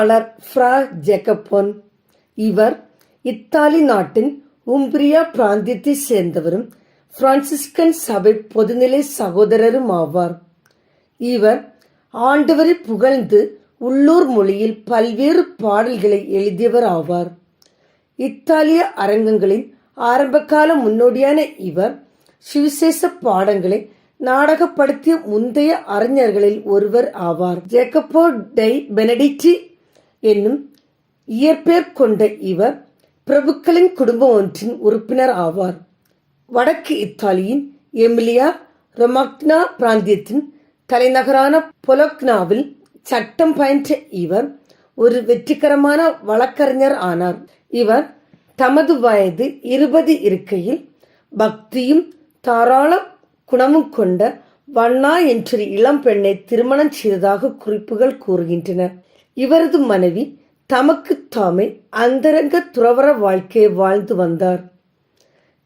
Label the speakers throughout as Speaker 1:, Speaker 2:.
Speaker 1: அருளாளர் ஃப்ரா ஜெகப்போன் இவர் இத்தாலி நாட்டின் உம்பிரியா பிராந்தியத்தை சேர்ந்தவரும் பிரான்சிஸ்கன் சபை பொதுநிலை சகோதரரும் ஆவார் இவர் ஆண்டவரை புகழ்ந்து உள்ளூர் மொழியில் பல்வேறு பாடல்களை எழுதியவர் ஆவார் இத்தாலிய அரங்கங்களின் ஆரம்பகால முன்னோடியான இவர் சுவிசேஷ பாடங்களை நாடகப்படுத்திய முந்தைய அறிஞர்களில் ஒருவர் ஆவார். ஜேக்கப்போ டை பெனடிட்டி என்னும் இயற்பெயர் கொண்ட இவர் பிரபுக்களின் குடும்பம் ஒன்றின் உறுப்பினர் ஆவார். வடக்கு இத்தாலியின் எமிலியா ரொமக்னா பிராந்தியத்தின் தலைநகரான பொலக்னாவில் சட்டம் பயின்ற இவர் ஒரு வெற்றிகரமான வழக்கறிஞர் ஆனார். இவர் தமது வயது இருபது இருக்கையில் பக்தியும் தாராள குணமும் கொண்ட வண்ணா என்ற இளம் பெண்ணை திருமணம் செய்ததாக குறிப்புகள் கூறுகின்றன. இவரது மனைவி தமக்கு தாமே அந்தரங்க துறவர வாழ்க்கையை வாழ்ந்து வந்தார்.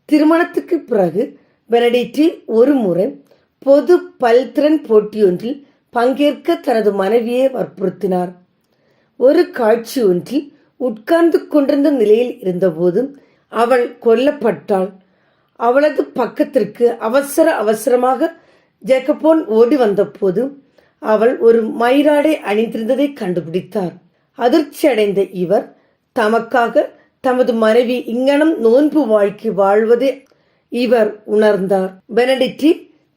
Speaker 1: திருமணத்துக்கு பிறகு பெனடிட்டி ஒரு முறை பொது பல்திறன் போட்டியொன்றில் பங்கேற்க தனது மனைவியை வற்புறுத்தினார். ஒரு காட்சி ஒன்றில் உட்கார்ந்து கொண்டிருந்த நிலையில் இருந்தபோது அவள் கொல்லப்பட்டாள். அவளது பக்கத்திற்கு அவசர அவசரமாக ஜேக்கபோன் ஓடி வந்தபோது அவள் ஒரு மயிராடை அணிந்திருந்ததை கண்டுபிடித்தார். அதிர்ச்சி அடைந்த இவர் தமக்காக தமது மனைவி இங்கனம் நோன்பு வாழ்க்கை வாழ்வதை இவர் உணர்ந்தார். பெனடிட்டி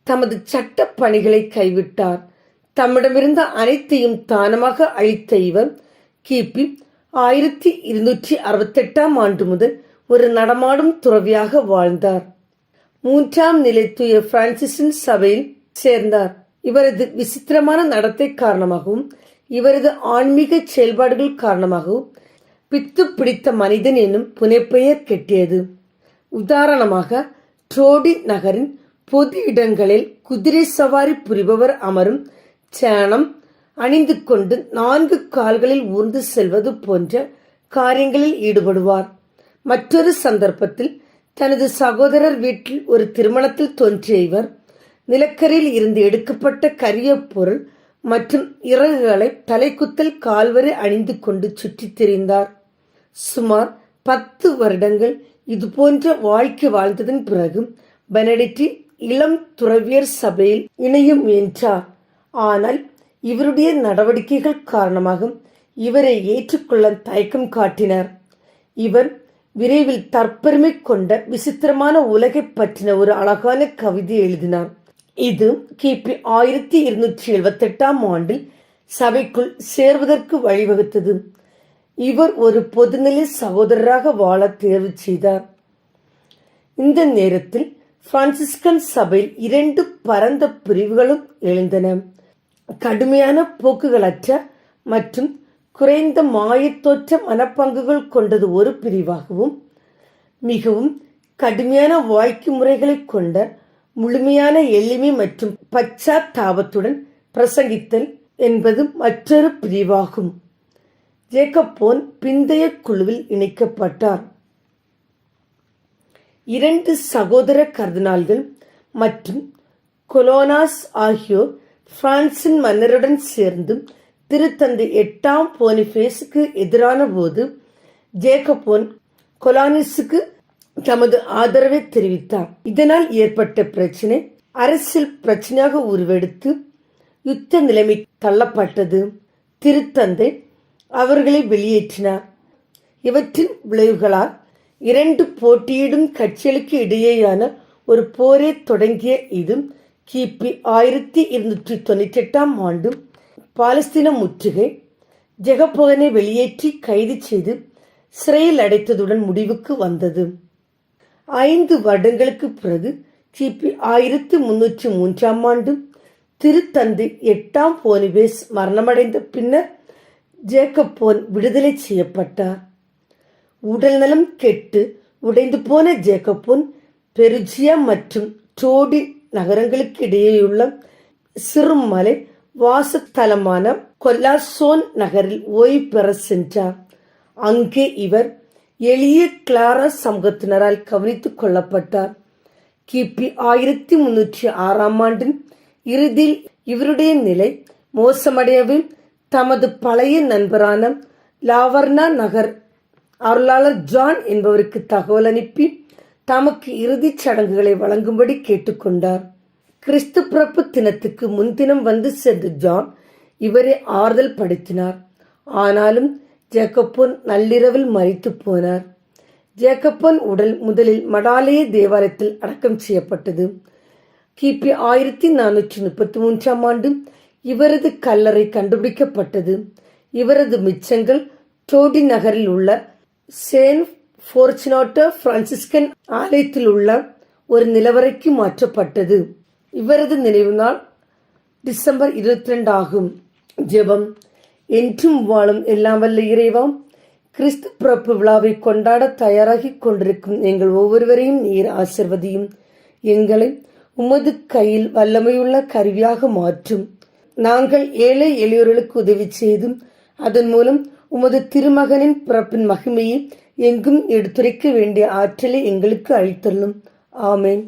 Speaker 1: தமது சட்ட பணிகளை கைவிட்டார். தம்மிடமிருந்த அனைத்தையும் தானமாக அழித்த இவர் கிபி ஆயிரத்தி இருநூற்றி அறுபத்தெட்டாம் ஆண்டு முதல் ஒரு நடமாடும் துறவியாக வாழ்ந்தார். மூன்றாம் நிலை தூய பிரான்சிஸின் சபையில் சேர்ந்தார். இவரது விசித்திரமான நடத்தை காரணமாகவும் இவரது ஆன்மீக செயல்பாடுகள் காரணமாகவும் பித்து பிடித்த மனிதன் என்னும் புனைப்பெயர் கெட்டியது. உதாரணமாக ட்ரோடி நகரின் பொது இடங்களில் குதிரை சவாரி புரிபவர் அமரும் சேனம் அணிந்து கொண்டு நான்கு கால்களில் ஊர்ந்து செல்வது போன்ற காரியங்களில் ஈடுபடுவார். மற்றொரு சந்தர்ப்பத்தில் தனது சகோதரர் வீட்டில் ஒரு திருமணத்தில் தோன்றிய இவர் நிலக்கரியில் இருந்து எடுக்கப்பட்ட கரிய பொருள் மற்றும் இறகுகளை தலைக்குத்தல் கால்வரை அணிந்து கொண்டு சுற்றித் திரிந்தார். சுமார் பத்து வருடங்கள் இதுபோன்ற வாழ்க்கை வாழ்ந்ததன் பிறகு பெனடிட்டி இளம் துறவியர் சபையில் இணைய முயன்றார். ஆனால் இவருடைய நடவடிக்கைகள் காரணமாக இவரை ஏற்றுக்கொள்ள தயக்கம் காட்டினார். இவர் விரைவில் தற்பெருமை கொண்ட விசித்திரமான உலகை பற்றின ஒரு அழகான கவிதை எழுதினார். இது கிபி ஆயிரத்தி இருநூற்றி எழுபத்தி எட்டாம் ஆண்டில் சபைக்குள் சேர்வதற்கு வழிவகுத்தது. இவர் ஒரு பொதுநிலை சகோதரராக வாழ தேர்வு செய்தார். இந்த நேரத்தில் பிரான்சிஸ்கன் சபையில் இரண்டு பரந்த பிரிவுகளும் எழுந்தன. கடுமையான போக்குகளற்ற மற்றும் குறைந்த மாயத்தோற்ற மனப்பங்குகள் கொண்டது ஒரு பிரிவாகவும் மிகவும் கடுமையான வாழ்க்கை முறைகளை கொண்ட முழுமையான எளிமை மற்றும் பச்சாத்தாபத்துடன் பிரசங்கித்தல் என்பது மற்றொரு பிரிவாகும். ஜேக்கபோன் பிந்தைய குழுவில் இணைக்கப்பட்டார். இரண்டு சகோதர கர்தினால்கள் மற்றும் கொலோனாஸ் ஆகியோர் பிரான்சின் மன்னருடன் சேர்ந்து திருத்தந்தை எட்டாம் போனிஃபேஸுக்கு எதிரான போது ஜேக்கபோன் கொலானிஸுக்கு தமது ஆதரவை தெரிவித்தார். இதனால் ஏற்பட்ட பிரச்சினை அரசியல் பிரச்சனையாக உருவெடுத்து யுத்த நிலைமை தள்ளப்பட்டது. திருத்தந்தை அவர்களை வெளியேற்றினார். இவற்றின் விளைவுகளால் இரண்டு போட்டியிடும் கட்சிகளுக்கு இடையேயான ஒரு போரே தொடங்கிய இது கிபி ஆயிரத்தி இருநூற்றி தொண்ணூற்றி எட்டாம் ஆண்டு பாலஸ்தீன முற்றுகை ஜெகபோகனை வெளியேற்றி கைது செய்து சிறையில் அடைத்ததுடன் முடிவுக்கு வந்தது. ஐந்து வருடங்களுக்கு பிறகு கிபி ஆயிரத்தி முன்னூற்றி மூன்றாம் ஆண்டு திருத்தந்தை எட்டாம் போனிபேஸ் மரணமடைந்த பின்னர் ஜேக்கப் போன் விடுதலை செய்யப்பட்டார். உடல்நலம் கெட்டு உடைந்து போன ஜேக்கப்போன் பெருஜியா மற்றும் டோடி நகரங்களுக்கு இடையேயுள்ள சிறுமலை வாசத்தலமான கொல்லாசோன் நகரில் ஓய்வு பெற சென்றார். அங்கே இவர் எளிய கிளாரஸ் சமூகத்தினரால் கவனித்துக் கொள்ளப்பட்டார். கிபி ஆயிரத்தி முன்னூற்றி ஆறாம் ஆண்டின் இறுதியில் இவருடைய நிலை மோசமடையவும் தமது பழைய நண்பரான லாவர்னா நகர் அருளாளர் ஜான் என்பவருக்கு தகவல் அனுப்பி தமக்கு இறுதிச் சடங்குகளை வழங்கும்படி கேட்டுக்கொண்டார் கிறிஸ்து பிறப்பு தினத்துக்கு முன்தினம் வந்து சென்ற ஜான் இவரை ஆறுதல் படுத்தினார். ஆனாலும் ஜேக்கப்போன் நள்ளிரவில் மறித்து போனார். ஜேக்கப்போன் உடல் முதலில் மடாலய தேவாலயத்தில் அடக்கம் செய்யப்பட்டது. கிபி ஆயிரத்தி நானூற்றி முப்பத்தி மூன்றாம் ஆண்டு இவரது கல்லறை கண்டுபிடிக்கப்பட்டது. இவரது மிச்சங்கள் டோடி நகரில் உள்ள சேன் ஃபோர்ச்சுனாட்டோ பிரான்சிஸ்கன் ஆலயத்தில் உள்ள ஒரு நிலவறைக்கு மாற்றப்பட்டது. இவரது நினைவு நாள் டிசம்பர் இருபத்தி ரெண்டு ஆகும். ஜெபம். என்றும் வாழும் எல்லாம் வல்ல இறைவாம் கிறிஸ்து பிறப்பு விழாவை கொண்டாட தயாராகி கொண்டிருக்கும் எங்கள் ஒவ்வொருவரையும் நீர் ஆசிர்வதியும். எங்களை உமது கையில் வல்லமையுள்ள கருவியாக மாற்றும். நாங்கள் ஏழை எளியோர்களுக்கு உதவி செய்தும் அதன் மூலம் உமது திருமகனின் பிறப்பின் மகிமையை எங்கும் எடுத்துரைக்க வேண்டிய ஆற்றலை எங்களுக்கு அளித்தள்ளும் ஆமேன்.